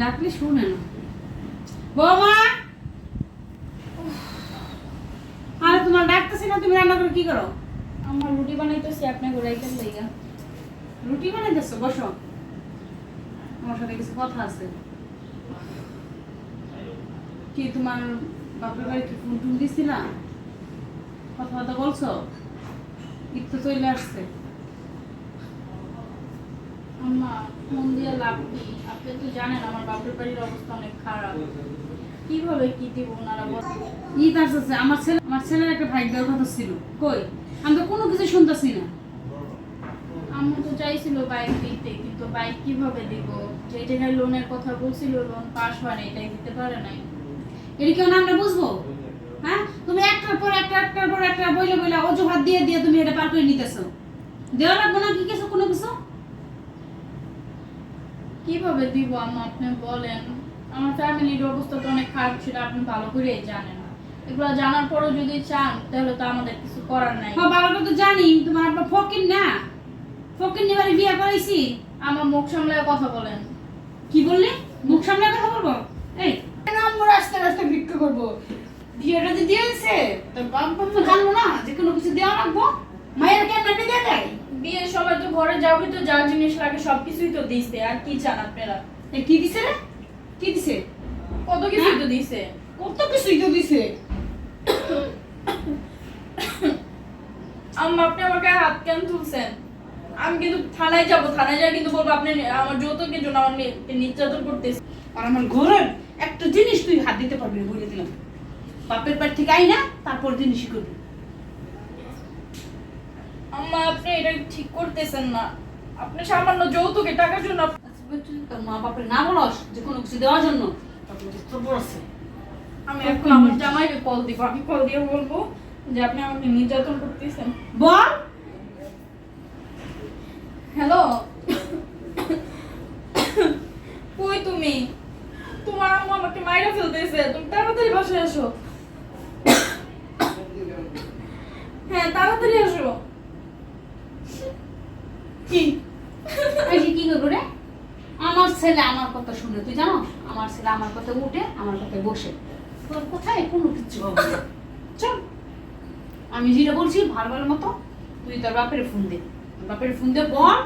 ডাকলে শুনে না। বৌমা! আরে তোমার ডাকতেছি না তুমি রান্না করে কি করো? আমার রুটি বানাইতেছি আপনি রাইতের লাইগা। রুটি বানাইতেছো? বসো। আমার সাথে কিছু কথা আছে। কি তোমার বাপের বাড়ি কি ফোন টুন দিছিলা? কথাবার্তা বলছো? ঈদ তো চলে আসছে। লোনের কথা বলছিল লোন এটাই দিতে পারে নাই। এটা কেউ না আমরা বুঝব? হ্যাঁ? তুমি পর একটা, একটার পর একটা অজুহাত দিয়ে দিয়ে তুমি এটা পার করে নিতেছো। দেওয়া লাগবে না কি কিছু, কোনো কিছু? কীভাবে দিব আম্মা? আপনি বলেন। আমার ফ্যামিলির অবস্থা তো অনেক খারাপ সেটা আপনি ভালো করেই জানেন। এগুলো জানার পরেও যদি চান তাহলে তো আমাদের কিছু করার নাই। হ্যাঁ বাবাটা তো জানি তোমার আপনার ফকির না। ফকির নিবারে বিয়ে করাইছি। আমার মুখ সামলায় কথা বলেন। কি বললি? মুখ সামনে কথা বলব? এই। আমরা রাস্তা রাস্তা ভিক্ষা করব? বিয়েটা যে দিয়েছে তোর বাপ জানব না যে কোনো কিছু দেওয়া লাগবো মায়ের কেন একটা দিয়ে দেয় বিয়ের সময় তো তো যা জিনিস লাগে সবকিছুই তো দিছে আর কি চান আপনারা? কি দিছে রে? কি দিছে? কত কিছুই তো দিছে। কত কিছুই তো দিছে? আম্মা আপনি গায়ে হাত কেন তুলছেন? আমি কিন্তু থানায় যাব থানায় যাই কিন্তু বলব আপনি আমার যৌতুকের জন্য আমার নির্যাতন করতেছে। আর আমার ঘরের একটা জিনিস তুই হাত দিতে পারবি না বলে দিলাম। বাপের বাড়ি থেকে আই না তারপর জিনিসই করবি। আম্মা আপনি এটা ঠিক করতেছেন না। আপনি সামান্য যৌতুকের টাকার জন্য আচ্ছা, তোর মা বাপের না বলস যে কোনো কিছু দেওয়ার জন্য। আমি এখন আমার জামাইকে কল দিব আমি কল দিয়ে বলব যে আপনি আমাকে নির্যাতন করতেছেন। বল! হ্যালো কই তুমি? তোমার আম্মু আমাকে মাইরা ফেলতেছে তুমি তাড়াতাড়ি বাসায় আসো। হ্যাঁ তাড়াতাড়ি আসো। কি? এই যে কি করব রে? আমার ছেলে আমার কথা শুনে তুই জানো আমার ছেলে আমার কথা উঠে আমার কথায় বসে। তোর কোথায় কোনো কিচ্ছু হবে চল। আমি যেটা বলছি ভালো ভালো মতো তুই তোর বাপের ফোন দে। বাপের ফোন দে বল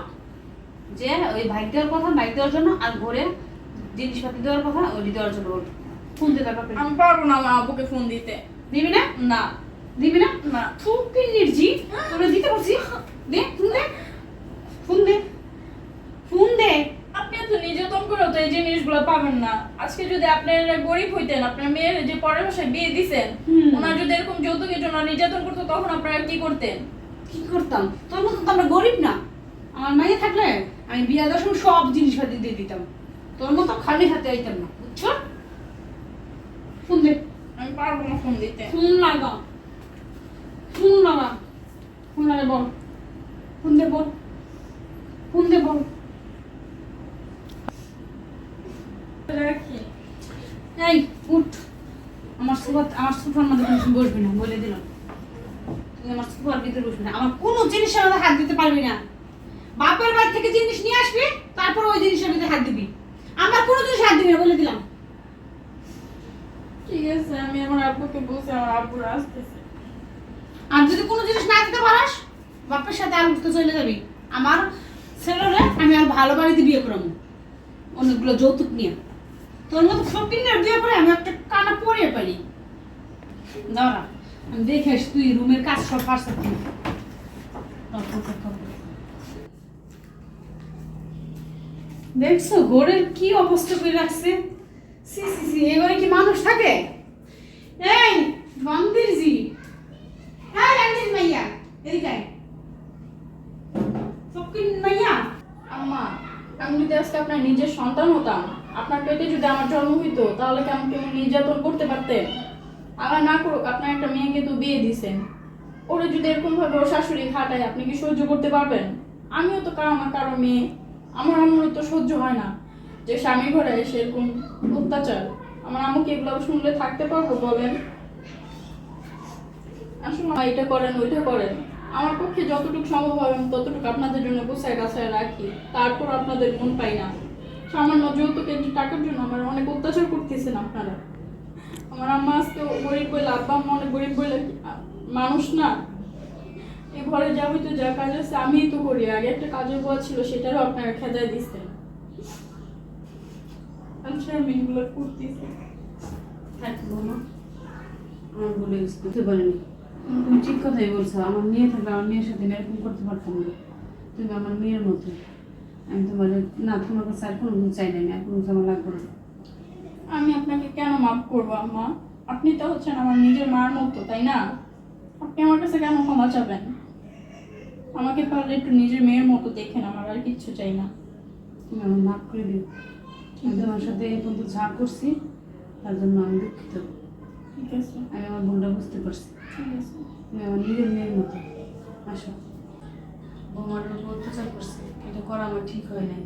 যে ওই বাইক দেওয়ার কথা বাইক দেওয়ার জন্য আর ঘরে জিনিসপাতি দেওয়ার কথা ওই দেওয়ার জন্য বল। ফোন দে তোর বাপের। আমি পারব না আমার আব্বুকে ফোন দিতে। দিবি না? না। দিবি না? না। ফুকির নির্জি তোরা দিতে পারছি দে ফোন দে। ফোন দে। ফোন দে। আপনি এত নির্যাতন করে তো এই জিনিসগুলো পাবেন না। আজকে যদি আপনারা গরিব হইতেন আপনার মেয়ের যে পরের বাসায় বিয়ে দিছেন। ওনার যদি এরকম যৌতুকের জন্য নির্যাতন করতো তখন আপনারা কি করতেন? কি করতাম? তোর মতো তো আমরা গরিব না। আমার মাইয়ে থাকলে আমি বিয়া দেওয়ার সময় সব জিনিসপাতি দিয়ে দিতাম। তোর মতো খালি হাতে আইতাম না বুঝছ? ফোন দে। আমি পারব না ফোন দিতে। ফোন লাগা। ফোন লাগা। ফোন লাগা বল। ফোন দে বল। ফোন দে বল এই উঠ। আমার সুপার আমার সুপার মধ্যে তুমি বসবি না বলে দিলাম। তুই আমার সুপার ভিতরে বসবি না। আমার কোনো জিনিসের মধ্যে হাত দিতে পারবি না। বাপের বাড়ি থেকে জিনিস নিয়ে আসবি তারপর ওই জিনিসের মধ্যে হাত দিবি। আমার কোনো জিনিস হাত দিবি না বলে দিলাম। ঠিক আছে আমি আমার আব্বুকে বলছি আমার আব্বুর আসতেছে। আর যদি কোনো জিনিস না দিতে পারাস বাপের সাথে আর উঠতে চলে যাবি। আমার ভালো বাড়িতে বিয়ে করাবো। অনেকগুলো যৌতুক নিয়ে। তোর মতো ফকিনের বিয়ে করে আমি একটা কানা পরে পারি। দাঁড়া, আমি দেখে আসি, তুই রুমের কাজ সব পারছ কি দেখছ, ঘোরের কি অবস্থা করে রাখছে? সি সি সি এবারে কি মানুষ থাকে? এই বান্দিরজি হ্যাঁ রান্দির মাইয়া এদিকে আয়। ফকির মাইয়া আম্মা আমি যদি আজকে আপনার নিজের সন্তান হতাম। আপনার পেটে যদি আমার জন্ম হইতো, তাহলে কি আমাকে নির্যাতন করতে পারতেন? আমার না করুক, আপনার একটা মেয়েকে তো বিয়ে দিছেন। ওরে যদি এরকম ভাবে ওর শাশুড়ি খাটায়, আপনি কি সহ্য করতে পারবেন? আমিও তো কারও না কারও মেয়ে। আমার আম্মুর তো সহ্য হয় না। যে স্বামী ঘরে এসে এরকম অত্যাচার। আমার আম্মুকে এগুলো শুনলে থাকতে পারব, বলেন। আসলে মা, এটা করেন, ওইটা করেন। আমার পক্ষে যতটুকু সম্ভব হবে আমি ততটুকু আপনাদের জন্য গুছায় গাছায় রাখি। তারপর আপনাদের মন পাই না। সামান্য যৌতুকের টাকার জন্য আমার অনেক অত্যাচার করতেছেন আপনারা। আমার আম্মা আজকে গরিব বলে, আব্বা আম্মা অনেক গরিব বলে, মানুষ না। এ ঘরে যা হইতো, যা কাজ আছে, আমিই তো করি। আগে একটা কাজের বল ছিল, সেটারও আপনারা খেদায় দিচ্ছেন আমি মিনগুলো করতেছি। থাক বৌমা আমার গেছি বুঝতে পারিনি। তুমি ঠিক কথাই বলছো আমার মেয়ে থাকলে আমার মেয়ের সাথে আমি এরকম করতে পারতাম না। তুমি আমার মেয়ের মতো। আমি তোমার না তোমার কাছে আর কোনো কিছু চাই না আমি আর কোনো কিছু আমার লাগবে না। আমি আপনাকে কেন মাফ করব আম্মা? আপনি তো হচ্ছেন আমার নিজের মার মতো তাই না? আপনি আমার কাছে কেন ক্ষমা চাবেন? আমাকে পারলে একটু নিজের মেয়ের মতো দেখেন আমার আর কিচ্ছু চাই না। তুমি আমার মাফ করে দিও। আমি তোমার সাথে এই পর্যন্ত যা করছি তার জন্য আমি দুঃখিত। ঠিক আছে। আমি আমার ভুলটা বুঝতে পারছি। আমার নিজের মেয়ের মতো। আসো। বৌমার উপর অত্যাচার করছে। এটা করা আমার ঠিক হয় নাই।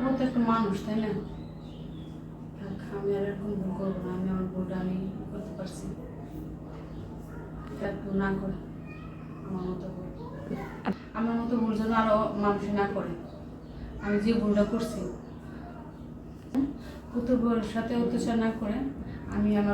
ও তো একটা মানুষ, তাই না? আমি আর ভুল করব না। আমি আমার ভুলটা আমি করতে পারছি। না করে। আমার মতো আমার মতো ভুল যেন আরও মানুষ না করে। আমি যে ভুলটা করছি বউয়ের সাথে অত্যাচার না করে আমি আমার